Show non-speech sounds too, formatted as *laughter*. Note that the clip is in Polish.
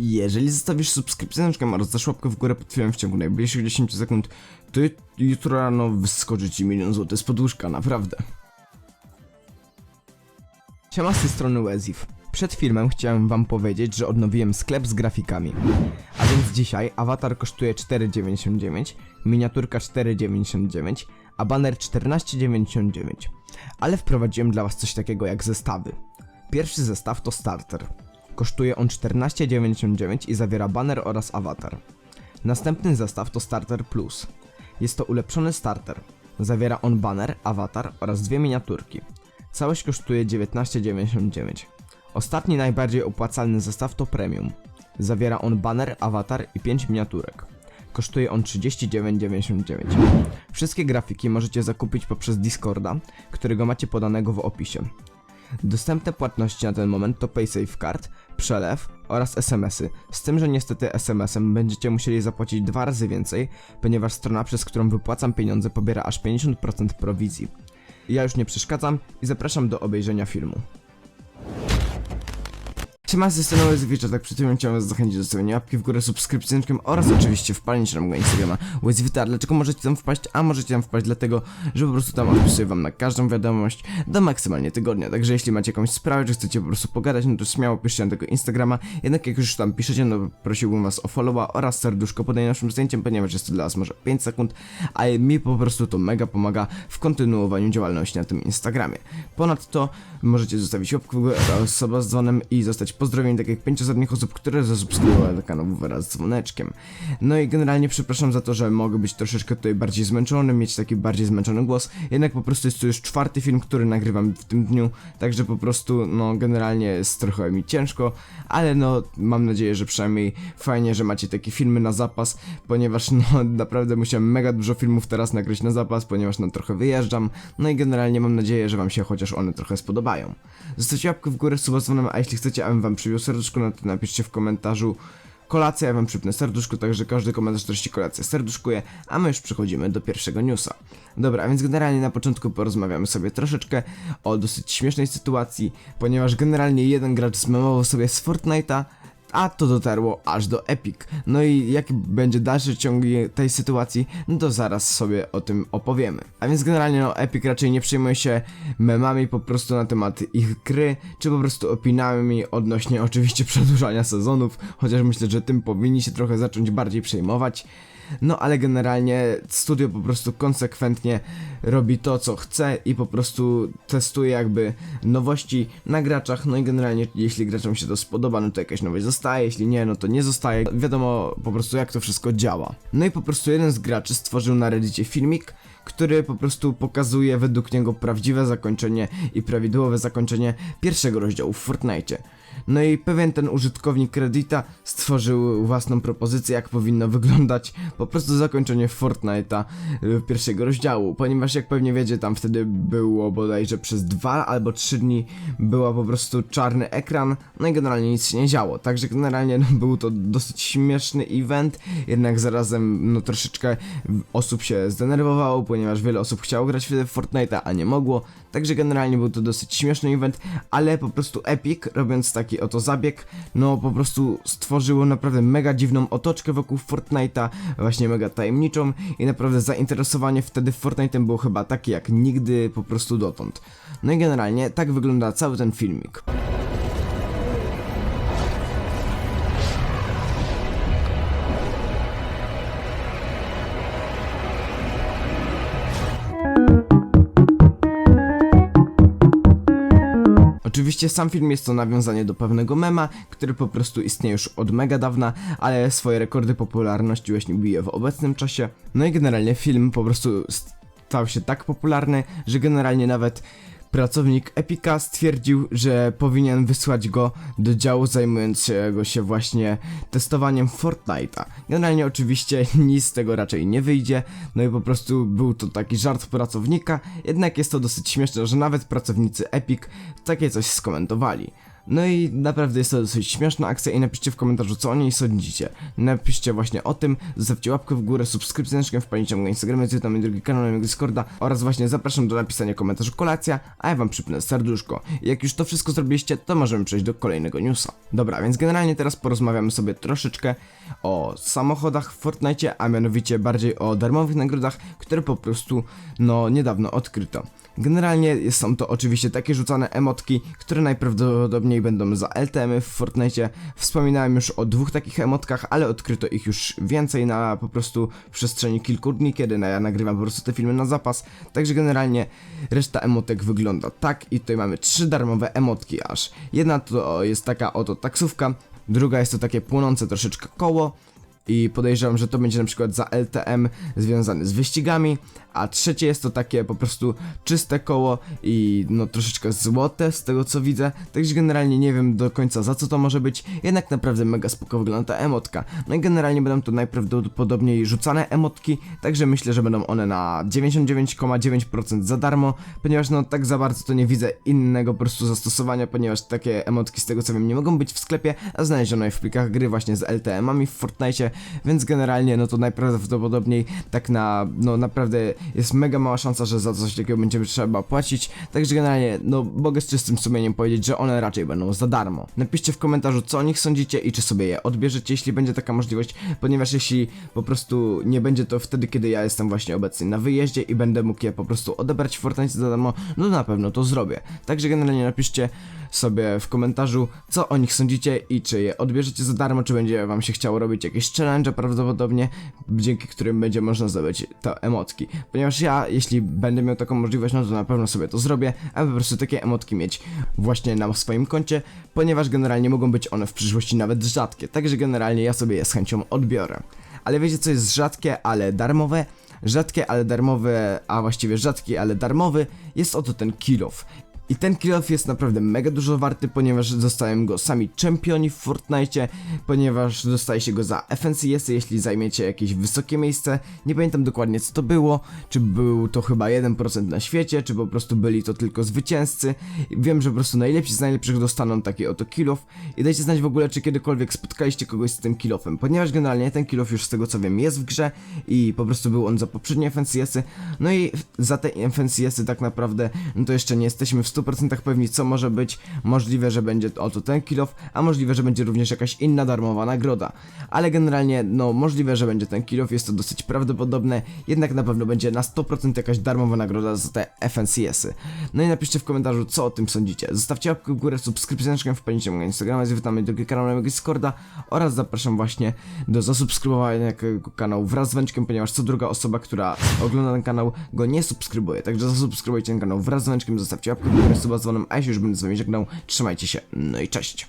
Jeżeli zostawisz subskrypcję oraz dasz w górę pod filmem w ciągu najbliższych 10 sekund, to jut- jutro rano wyskoczy ci milion złotych z podłóżka, naprawdę. Siema z tej strony Wezif. Przed filmem chciałem wam powiedzieć, że odnowiłem sklep z grafikami. A więc dzisiaj awatar kosztuje 4,99, miniaturka 4,99, a banner 14,99. Ale wprowadziłem dla was coś takiego jak zestawy. Pierwszy zestaw to starter. Kosztuje on 14,99 i zawiera banner oraz awatar. Następny zestaw to Starter Plus. Jest to ulepszony starter. Zawiera on banner, awatar oraz dwie miniaturki. Całość kosztuje 19,99. Ostatni najbardziej opłacalny zestaw to Premium. Zawiera on banner, awatar i 5 miniaturek. Kosztuje on 39,99. Wszystkie grafiki możecie zakupić poprzez Discorda, którego macie podanego w opisie. Dostępne płatności na ten moment to PaySafeCard, przelew oraz SMS-y. Z tym, że niestety SMS-em będziecie musieli zapłacić dwa razy więcej, ponieważ strona, przez którą wypłacam pieniądze, pobiera aż 50% prowizji. Ja już nie przeszkadzam i zapraszam do obejrzenia filmu. Siema, z strony Łezwicza, tak przed chwilą chciałem was zachęcić do stawienia łapki w górę, subskrypcji oraz oczywiście wpalenia na mojego Instagrama Łezwita. Dlaczego możecie tam wpaść? A możecie tam wpaść dlatego, że po prostu tam odpisuję wam na każdą wiadomość do maksymalnie tygodnia. Także jeśli macie jakąś sprawę, czy chcecie po prostu pogadać, no to śmiało piszcie na tego Instagrama. Jednak jak już tam piszecie, no prosiłbym was o followa oraz serduszko pod naszym zdjęciem, ponieważ jest to dla was może 5 sekund, a mi po prostu to mega pomaga w kontynuowaniu działalności na tym Instagramie. Ponadto możecie zostawić łapkę w górę osoba z dzwonem i zostać pozdrowieni tak jak 5 ostatnich osób, które zasubskrybowały do kanału wraz z dzwoneczkiem. No i generalnie przepraszam za to, że mogę być troszeczkę tutaj bardziej zmęczony, mieć taki bardziej zmęczony głos, jednak po prostu jest to już czwarty film, który nagrywam w tym dniu, także po prostu no generalnie jest trochę mi ciężko, ale no mam nadzieję, że przynajmniej fajnie, że macie takie filmy na zapas, ponieważ no *laughs* naprawdę musiałem mega dużo filmów teraz nagrać na zapas, ponieważ no trochę wyjeżdżam, no i generalnie mam nadzieję, że wam się chociaż one trochę spodobają. Zostawcie łapkę w górę, suba a jeśli chcecie, abym wam przybił serduszko, no to napiszcie w komentarzu kolacja, ja wam przypnę serduszko, także każdy komentarz treści kolacja serduszkuje, a my już przechodzimy do pierwszego newsa. Dobra, a więc generalnie na początku porozmawiamy sobie troszeczkę o dosyć śmiesznej sytuacji, ponieważ generalnie jeden gracz zmemował sobie z Fortnite'a, a to dotarło aż do Epic. No i jaki będzie dalszy ciąg tej sytuacji, no to zaraz sobie o tym opowiemy. A więc generalnie no Epic raczej nie przejmuje się memami po prostu na temat ich gry, czy po prostu opiniami odnośnie *laughs* oczywiście przedłużania sezonów, chociaż myślę, że tym powinni się trochę zacząć bardziej przejmować. No ale generalnie studio po prostu konsekwentnie robi to co chce i po prostu testuje jakby nowości na graczach, no i generalnie jeśli graczom się to spodoba, no to jakaś nowość zostaje, jeśli nie, no to nie zostaje. Wiadomo po prostu jak to wszystko działa. No i po prostu jeden z graczy stworzył na Reddicie filmik, który po prostu pokazuje według niego prawdziwe zakończenie i prawidłowe zakończenie pierwszego rozdziału w Fortnite. No i pewien ten użytkownik Reddita stworzył własną propozycję, jak powinno wyglądać po prostu zakończenie Fortnite'a y, pierwszego rozdziału, ponieważ jak pewnie wiecie, tam wtedy było bodajże przez dwa albo trzy dni była po prostu czarny ekran, no i generalnie nic się nie działo, także generalnie no, był to dosyć śmieszny event, jednak zarazem no troszeczkę osób się zdenerwowało, ponieważ wiele osób chciało grać wtedy w Fortnite'a, a nie mogło, także generalnie był to dosyć śmieszny event, ale po prostu Epic, robiąc taki oto zabieg, no po prostu stworzyło naprawdę mega dziwną otoczkę wokół Fortnite'a, właśnie mega tajemniczą i naprawdę zainteresowanie wtedy Fortnite'em było chyba takie jak nigdy po prostu dotąd. No i generalnie tak wygląda cały ten filmik. Oczywiście sam film jest to nawiązanie do pewnego mema, który po prostu istnieje już od mega dawna, ale swoje rekordy popularności właśnie bije w obecnym czasie. No i generalnie film po prostu stał się tak popularny, że generalnie nawet pracownik Epica stwierdził, że powinien wysłać go do działu zajmującego się właśnie testowaniem Fortnite'a. Generalnie oczywiście *laughs* nic z tego raczej nie wyjdzie, no i po prostu był to taki żart pracownika, jednak jest to dosyć śmieszne, że nawet pracownicy Epic takie coś skomentowali. No i naprawdę jest to dosyć śmieszna akcja i napiszcie w komentarzu co o niej sądzicie. Napiszcie właśnie o tym, zostawcie łapkę w górę, subskrypcję, wpadnijcie na mojego Instagrama, tam mój drugi kanał, na mojego Discorda oraz właśnie zapraszam do napisania komentarzu kolacja, a ja wam przypnę serduszko. Jak już to wszystko zrobiliście, to możemy przejść do kolejnego newsa. Dobra, więc generalnie teraz porozmawiamy sobie troszeczkę o samochodach w Fortnite, a mianowicie bardziej o darmowych nagrodach, które po prostu, no, niedawno odkryto. Generalnie są to oczywiście takie rzucane emotki, które najprawdopodobniej będą za LTM w Fortnite. Wspominałem już o dwóch takich emotkach, ale odkryto ich już więcej na po prostu przestrzeni kilku dni, kiedy ja nagrywam po prostu te filmy na zapas. Także generalnie reszta emotek wygląda tak i tutaj mamy trzy darmowe emotki aż. Jedna to jest taka oto taksówka, druga jest to takie płonące troszeczkę koło, i podejrzewam, że to będzie na przykład za LTM związany z wyścigami, a trzecie jest to takie po prostu czyste koło i no troszeczkę złote z tego co widzę, także generalnie nie wiem do końca za co to może być, jednak naprawdę mega spoko wygląda ta emotka. No i generalnie będą to najprawdopodobniej rzucane emotki, także myślę, że będą one na 99,9% za darmo, ponieważ no tak za bardzo to nie widzę innego po prostu zastosowania, ponieważ takie emotki z tego co wiem nie mogą być w sklepie, a znaleziono je w plikach gry właśnie z LTM-ami w Fortnite, więc generalnie no to najprawdopodobniej tak na, no naprawdę jest mega mała szansa, że za coś takiego będziemy trzeba płacić, także generalnie no mogę z czystym sumieniem powiedzieć, że one raczej będą za darmo. Napiszcie w komentarzu co o nich sądzicie i czy sobie je odbierzecie, jeśli będzie taka możliwość, ponieważ jeśli po prostu nie będzie to wtedy, kiedy ja jestem właśnie obecny na wyjeździe i będę mógł je po prostu odebrać w Fortnite za darmo, no na pewno to zrobię. Także generalnie napiszcie sobie w komentarzu, co o nich sądzicie i czy je odbierzecie za darmo, czy będzie wam się chciało robić jakieś challenge prawdopodobnie, dzięki którym będzie można zdobyć te emotki. Ponieważ ja, jeśli będę miał taką możliwość, no to na pewno sobie to zrobię, aby po prostu takie emotki mieć właśnie na swoim koncie, ponieważ generalnie mogą być one w przyszłości nawet rzadkie, także generalnie ja sobie je z chęcią odbiorę. Ale wiecie co jest rzadkie, ale darmowe? Rzadkie, ale darmowe, a właściwie rzadki, ale darmowy jest oto ten kill off. I ten kill off jest naprawdę mega dużo warty, ponieważ dostałem go sami czempioni w Fortnite, ponieważ dostaje się go za FNCS, jeśli zajmiecie jakieś wysokie miejsce. Nie pamiętam dokładnie co to było, czy był to chyba 1% na świecie, czy po prostu byli to tylko zwycięzcy. Wiem, że po prostu najlepsi z najlepszych dostaną taki oto kill off. I dajcie znać w ogóle, czy kiedykolwiek spotkaliście kogoś z tym kill offem, ponieważ generalnie ten kill off już z tego co wiem jest w grze i po prostu był on za poprzednie FNCS-y. No i za te FNCS-y tak naprawdę, no to jeszcze nie jesteśmy w 100% pewni co może być. Możliwe, że będzie oto ten kill off, a możliwe, że będzie również jakaś inna darmowa nagroda. Ale generalnie, no możliwe, że będzie ten kill off, jest to dosyć prawdopodobne, jednak na pewno będzie na 100% jakaś darmowa nagroda za te FNCS-y. No i napiszcie w komentarzu, co o tym sądzicie. Zostawcie łapkę w górę, subskrypcję, wpadnijcie na mojego Instagrama, zwitam drugi kanał na mojego Discorda oraz zapraszam właśnie do zasubskrybowania tego kanału wraz z węczkiem, ponieważ co druga osoba, która ogląda ten kanał go nie subskrybuje. Także zasubskrybujcie ten kanał wraz z węczkiem, zostawcie łapkę w górę, suba z a ja się już będę z wami żegnał. Trzymajcie się, no i cześć.